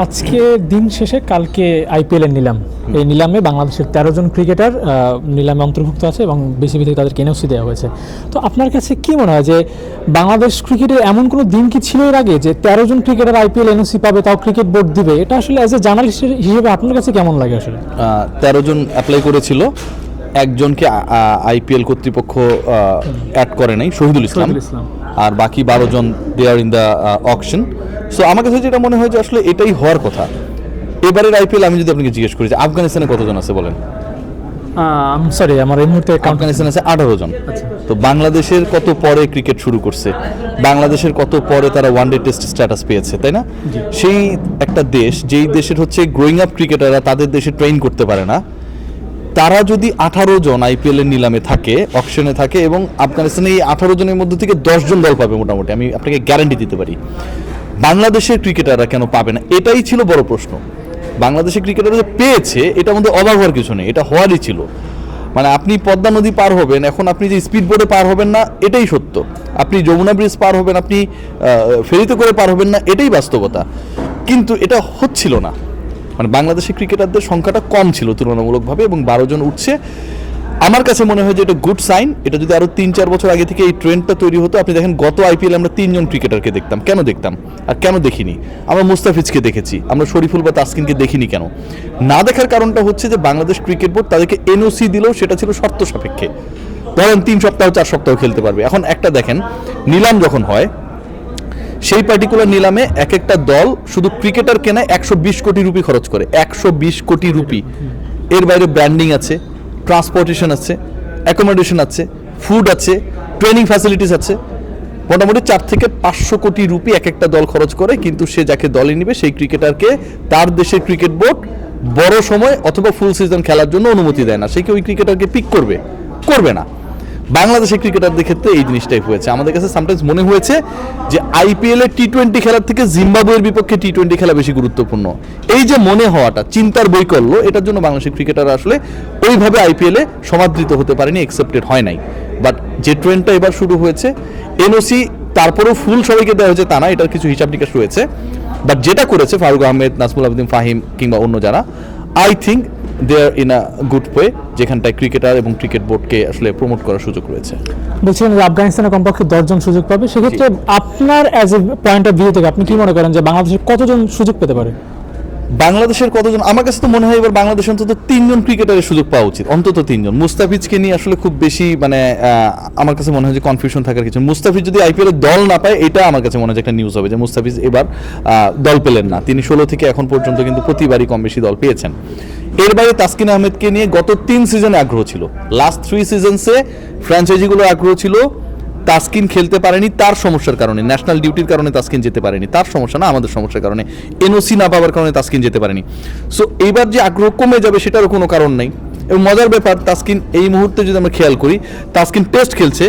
আজকে দিন শেষে কালকে আইপিএল এর নিলাম। এই নিলামে বাংলাদেশের তেরো জন ক্রিকেটার নিলামে অন্তর্ভুক্ত আছে এবং বিসিবি থেকে তাদেরকে এনওসি দেওয়া হয়েছে। তো আপনার কাছে কি মনে হয় যে বাংলাদেশ ক্রিকেটের এমন কোনো দিন কি ছিল এর আগে যে তেরো জন ক্রিকেটার আইপিএল এনওসি পাবে তাও ক্রিকেট বোর্ড দিবে? এটা আসলে অ্যাজ এ জার্নালিস্ট হিসেবে আপনার কাছে কেমন লাগে আসলে? তেরো জন অ্যাপ্লাই করেছিল। একজনকে আইপিএল কর্তৃপক্ষ অ্যাড করে নাই শহীদুল ইসলাম। শহীদুল ইসলাম। আর বাকি বারো জন they are in the auction so আমার কাছে যেটা মনে হয় যে আসলে এটাই হওয়ার কথা। এবারের আইপিএল আমি যদি আপনাকে জিজ্ঞেস করি যে আফগানিস্তানে কতজন আছে বলেন? সরি আমার এই মুহূর্তে আফগানিস্তান আছে আঠারো জন। আচ্ছা। তো বাংলাদেশের কত পরে ক্রিকেট শুরু করছে? বাংলাদেশের কত পরে তারা ওয়ান ডে টেস্ট স্ট্যাটাস পেয়েছে তাই না? সেই একটা দেশ যেই দেশের হচ্ছে গ্রোয়িং আপ ক্রিকেটাররা তাদের দেশে ট্রেন করতে পারে না তারা যদি আঠারো জন আইপিএল এর নিলামে থাকে অপশনে থাকে এবং আফগানিস্তানে এই আঠারো জনের মধ্যে থেকে দশ জন দল পাবে মোটামুটি। আমি আপনাকে গ্যারান্টি দিতে পারি। বাংলাদেশের ক্রিকেটাররা কেন পাবে না? এটাই ছিল বড় প্রশ্ন। বাংলাদেশের ক্রিকেটাররা যে পেয়েছে এটার মধ্যে অবাক হওয়ার কিছু নেই। এটা হওয়ারই ছিল। মানে আপনি পদ্মা নদী পার হবেন, এখন আপনি যে স্পিড বোটে পার হবেন না, এটাই সত্য। আপনি যমুনা ব্রিজ পার হবেন, আপনি ফেরিতে করে পার হবেন না, এটাই বাস্তবতা। কিন্তু এটা হচ্ছিল না। মানে বাংলাদেশের ক্রিকেটারদের সংখ্যাটা কম ছিল তুলনামূলকভাবে এবং বারো জন উঠছে। আমার কাছে মনে হয় যে এটা গুড সাইন এটা যদি আরও তিন, চার বছর আগে থেকে এই ট্রেন্ডটা তৈরি হতো, আপনি দেখেন গত আইপিএল আমরা তিনজন ক্রিকেটারকে দেখতাম। কেন দেখতাম? আর কেন দেখিনি? আমরা মুস্তাফিজকে দেখেছি। আমরা শরীফুল বা তাসকিনকে দেখিনি কেন? না দেখার কারণটা হচ্ছে যে বাংলাদেশ ক্রিকেট বোর্ড তাদেরকে এনওসি দিলেও সেটা ছিল শর্ত সাপেক্ষে। ধরেন তিন সপ্তাহ, চার সপ্তাহ খেলতে পারবে। এখন একটা দেখেন, নিলাম যখন হয়, সেই পার্টিকুলার নিলামে এক একটা দল শুধু ক্রিকেটার কেনায় একশো বিশ কোটি রুপি খরচ করে। একশো বিশ কোটি রুপি। এর বাইরে ব্র্যান্ডিং আছে। ট্রান্সপোর্টেশন আছে অ্যাকোমোডেশন আছে ফুড আছে ট্রেনিং ফ্যাসিলিটিস আছে। মোটামুটি চার থেকে পাঁচশো কোটি রুপি এক একটা দল খরচ করে, কিন্তু সে যাকে দলে নিবে সেই ক্রিকেটারকে তার দেশের ক্রিকেট বোর্ড বড় সময় অথবা ফুল সিজন খেলার জন্য অনুমতি দেয় না। সে কি ওই ক্রিকেটারকে পিক করবে? করবে না। বাংলাদেশের ক্রিকেটারদের ক্ষেত্রে এই জিনিসটাই হয়েছে। আমাদের কাছে সামটাইমস মনে হয়েছে যে আইপিএল এর টি টোয়েন্টি খেলার থেকে জিম্বাবুয়ের বিপক্ষে টি টোয়েন্টি খেলা বেশি গুরুত্বপূর্ণ। এই যে মনে হওয়াটা, চিন্তার করল এটার জন্য বাংলাদেশের ক্রিকেটার আসলে ওইভাবে আইপিএল সমাদৃত হতে পারেনি একসেপ্টেড হয় নাই। বাট যে ট্রেন্ডটা এবার শুরু হয়েছে এনওসি তারপরেও ফুল সবাইকে দেওয়া হয়েছে তা না, এটার কিছু হিসাব নিকাশ রয়েছে। বাট যেটা করেছে ফারুক আহমেদ নাসমুল আবদিন ফাহিম কিংবা অন্য যারা I think they are in a good way যেখানটায় ক্রিকেটার এবং ক্রিকেট বোর্ডকে আসলে প্রমোট করার সুযোগ রয়েছে। বলছিলেন যে আফগানিস্তানে কমপক্ষে দশজন সুযোগ পাবে। সেক্ষেত্রে আপনার as a point of view থেকে আপনি কি মনে করেন যে বাংলাদেশে কতজন সুযোগ পেতে পারে? বাংলাদেশের কতজন, আমার কাছে তো মনে হয় এবার বাংলাদেশ অন্তত তিনজন ক্রিকেটারের সুযোগ পাওয়া উচিত, অন্তত তিনজন। মুস্তাফিজকে নিয়ে আসলে খুব বেশি মানে আমার কাছে মনে হয় যে কনফিউশন থাকার কিছু মুস্তাফিজ যদি আইপিএল এর দল না পায়, এটা আমার কাছে মনে হয় একটা নিউজ হবে যে মুস্তাফিজ এবার দল পেলেন না। তিনি ষোলো থেকে এখন পর্যন্ত কিন্তু প্রতিবারই কম বেশি দল পেয়েছেন। এর বাইরে তাসকিন আহমেদকে নিয়ে গত তিন সিজনে আগ্রহ ছিল। লাস্ট থ্রি সিজনসে ফ্র্যাঞ্চাইজিগুলো আগ্রহ ছিল। তাসকিন খেলতে পারেনি, তার সমস্যার কারণে ন্যাশনাল ডিউটির কারণে তাস্কিন যেতে পারেনি, তার সমস্যা না, আমাদের সমস্যার কারণে এনওসি না পাওয়ার কারণে তাস্কিন যেতে পারেনি। সো এইবার যে আগ্রহ কমে যাবে সেটারও কোনো কারণ নেই। এবং মজার ব্যাপার, তাস্কিন এই মুহূর্তে যদি আমরা খেয়াল করি, তাস্কিন টেস্ট খেলছে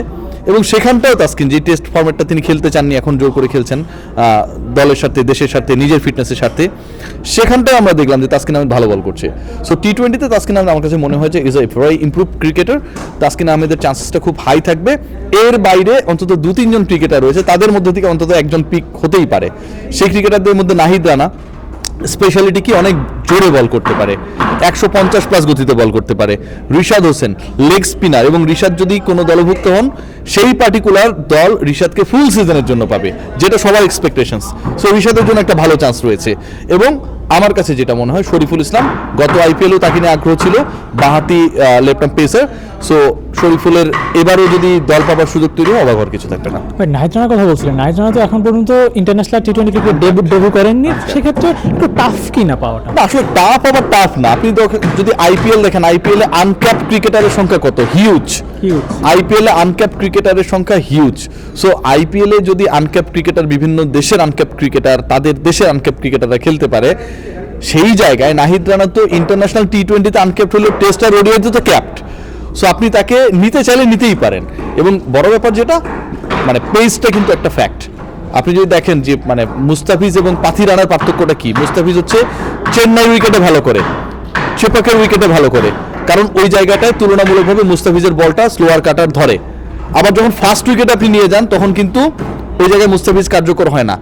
এবং সেখানটাও তাসকিন, যে টেস্ট ফরম্যাটটা তিনি খেলতে চাননি, এখন জোর করে খেলছেন দলের সাথে দেশের সাথে নিজের ফিটনেসের সাথে সেখানটাও আমরা দেখলাম যে তাসকিন আহমেদ ভালো বল করছে। সো টি টোয়েন্টিতে তাসকিন আহমেদ আমার কাছে মনে হয় যে is a very improve cricketer Taskin আহমেদের চান্সেসটা খুব হাই থাকবে। এর বাইরে অন্তত দু তিনজন ক্রিকেটার রয়েছে, তাদের মধ্যে থেকে অন্তত একজন পিক হতেই পারে। সেই ক্রিকেটারদের মধ্যে নাহিদ রানা স্পেশালিটি কি অনেক জোরে বল করতে পারে। একশো পঞ্চাশ প্লাস গতিতে বল করতে পারে। রিশাদ হোসেন লেগ স্পিনার এবং রিশাদ যদি কোনো দলভুক্ত হন সেই পার্টিকুলার দল রিশাদকে ফুল সিজনের জন্য পাবে যেটা সবার এক্সপেকটেশনস সো রিশাদের জন্য একটা ভালো চান্স রয়েছে। এবং আমার কাছে যেটা মনে হয় শরীফুল ইসলাম গত আইপিএলও তাকে নিয়ে আগ্রহ ছিল বাহাতি লেফট আর্ম পেসার। সো শরীফুলের এবারও যদি দল পাবার সুযোগ তৈরি হয় অবাক কিছু থাকবে না। ভাই নাহিদ রানার কথা বলছিলেন। নাহিদ রানা তো এখন পর্যন্ত international T twenty cricket debut debut করেননি। সেক্ষেত্রে একটু টাফ কি না পাওয়াটা? না আসলে টাফ আবার টাফ না। আপনি যদি আইপিএল দেখেন আইপিএলে আনক্যাপ ক্রিকেটারের সংখ্যা কত? হিউজ. আইপিএল আনক্যাপ ক্রিকেটারের সংখ্যা হিউজ সো আইপিএল যদি আনক্যাপ ক্রিকেটার বিভিন্ন দেশের আনক্যাপ ক্রিকেটার তাদের দেশের আনক্যাপ ক্রিকেটাররা খেলতে পারে, সেই জায়গায় নাহিদ রানা তো ইন্টারন্যাশনাল টি টোয়েন্টিতে আনক্যাপ্ট হলেও টেস্ট আর ওডিআইতে তো ক্যাপ্ট সো আপনি তাকে নিতে চাইলে নিতেই পারেন। এবং বড় ব্যাপার যেটা মানে পেসটা কিন্তু একটা ফ্যাক্ট আপনি যদি দেখেন যে মানে মুস্তাফিজ এবং পাথি রানার পার্থক্যটা কি? মুস্তাফিজ হচ্ছে চেন্নাই উইকেটে ভালো করে, চেপাকের উইকেটে ভালো করে। কারণ ওই জায়গাটায় তুলনামূলকভাবে মুস্তাফিজের বলটা স্লোয়ার কাটার ধরে। আবার যখন ফার্স্ট উইকেট আপনি নিয়ে যান, তখন কিন্তু ওই জায়গায় মুস্তাফিজ কার্যকর হয় না।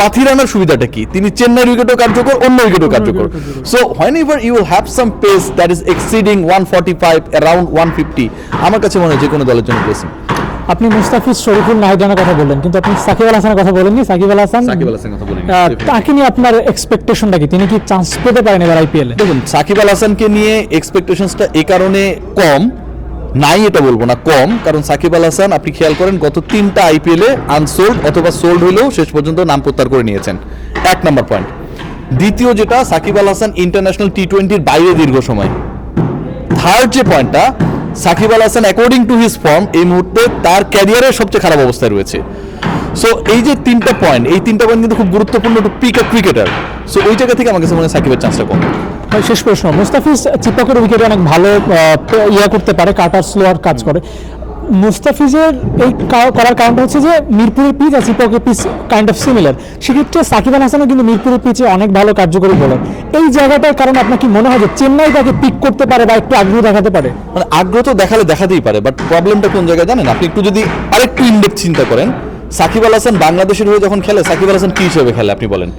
পাথিরানার সুবিধাটা কি? তিনি চেন্নাইয়ের উইকেটও কার্যকর, অন্য উইকেটও কার্যকর। So whenever you have some pace that is exceeding one forty five around one fifty আমার কাছে মনে হয় যে কোনো দলের জন্য প্লেসিং আপনি মুস্তাফিজ শরীফুল নাহিদানের কথা বললেন কিন্তু আপনি সাকিব আল হাসানের কথা বলেননি? সাকিব আল হাসান? সাকিব আল হাসানের কথা বলিনি. তাকে নিয়ে আপনার এক্সপেকটেশনটা কি? তিনি কি চান্স পেতে পারেন এবার আইপিএলে দেখুন সাকিব আল হাসানকে নিয়ে এক্সপেকটেশনসটা এই কারণে কম নাই এটা বলব না কম কারণ সাকিব আল হাসান আপনি খেয়াল করেন গত তিনটা আইপিএলে আনসোল্ড অথবা সোল্ড হইলেও শেষ পর্যন্ত নাম প্রত্যাহার করে নিয়েছেন। এক নাম্বার পয়েন্ট দ্বিতীয় যেটা সাকিব আল হাসান ইন্টারন্যাশনাল টি টোয়েন্টির বাইরে দীর্ঘ সময়। থার্ড যে পয়েন্টটা Shakib Al Hasan according to his form এই মুহূর্তে তার ক্যারিয়ারের সবচেয়ে খারাপ অবস্থায় রয়েছে। সো এই যে তিনটা পয়েন্ট এই তিনটা পয়েন্ট কিন্তু খুব গুরুত্বপূর্ণ to pick a cricketer so ওই জায়গা থেকে আমাকে মনে হয় সাকিবের চান্সটা কম। শেষ প্রশ্ন। মুস্তাফিজ চিপকের উইকেটে অনেক ভালো ইয়া করতে পারে, কাটার স্লোয়ার কাজ করে। মুস্তাফিজের এই করার কারণটা হচ্ছে যে মিরপুরের পিচ আর চিপকের পিচ কাইন্ড অফ সিমিলার সেক্ষেত্রে সাকিব আল হাসানও কিন্তু মিরপুরের পিচে অনেক ভালো কার্যকরী বলার এই জায়গাটার কারণে আপনার কি মনে হয় যে চেন্নাই তাকে পিক করতে পারে বা একটু আগ্রহ দেখাতে পারে? মানে আগ্রহ তো দেখালে দেখাতেই পারে বাট প্রবলেমটা কোন জায়গায় জানেন? আপনি একটু যদি আরেকটু ইনডেক্স চিন্তা করেন সাকিব আল হাসান বাংলাদেশের হয়ে যখন খেলে সাকিব আল হাসান কি হিসেবে খেলে আপনি বলেন?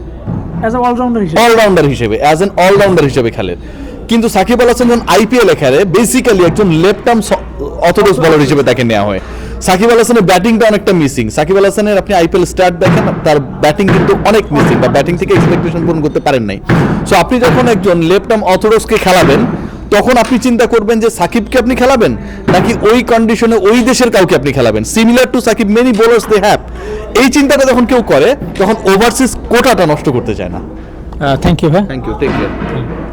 অ্যাজ অলরাউন্ডার হিসেবে। অলরাউন্ডার হিসেবে অ্যাজ এন অলরাউন্ডার হিসেবে খেলে। কিন্তু সাকিব আল হাসান যখন আইপিএল এ খেলে বেসিক্যালি একজন লেফট আর্ম অথোডক্স বলার হিসেবে তাকে নেওয়া হয়। সাকিব আল হাসানের ব্যাটিংটা অনেকটা মিসিং সাকিব আল হাসানের আপনি আইপিএল স্টার্ট দেখেন তার ব্যাটিং কিন্তু অনেক মিসিং বা ব্যাটিং থেকে এক্সপেকটেশন পূরণ করতে পারেন নাই। সো আপনি যখন একজন লেফট আর্ম অথোডক্সকে খেলাবেন তখন আপনি চিন্তা করবেন যে সাকিবকে আপনি খেলাবেন? নাকি ওই কন্ডিশনে ওই দেশের কাউকে আপনি খেলাবেন? Similar to Shakib many bowlers they have এই চিন্তাটা যখন কেউ করে তখন ওভারসিজ কোটাটা নষ্ট করতে চায় না। থ্যাংক ইউ ভাই। Thank you take care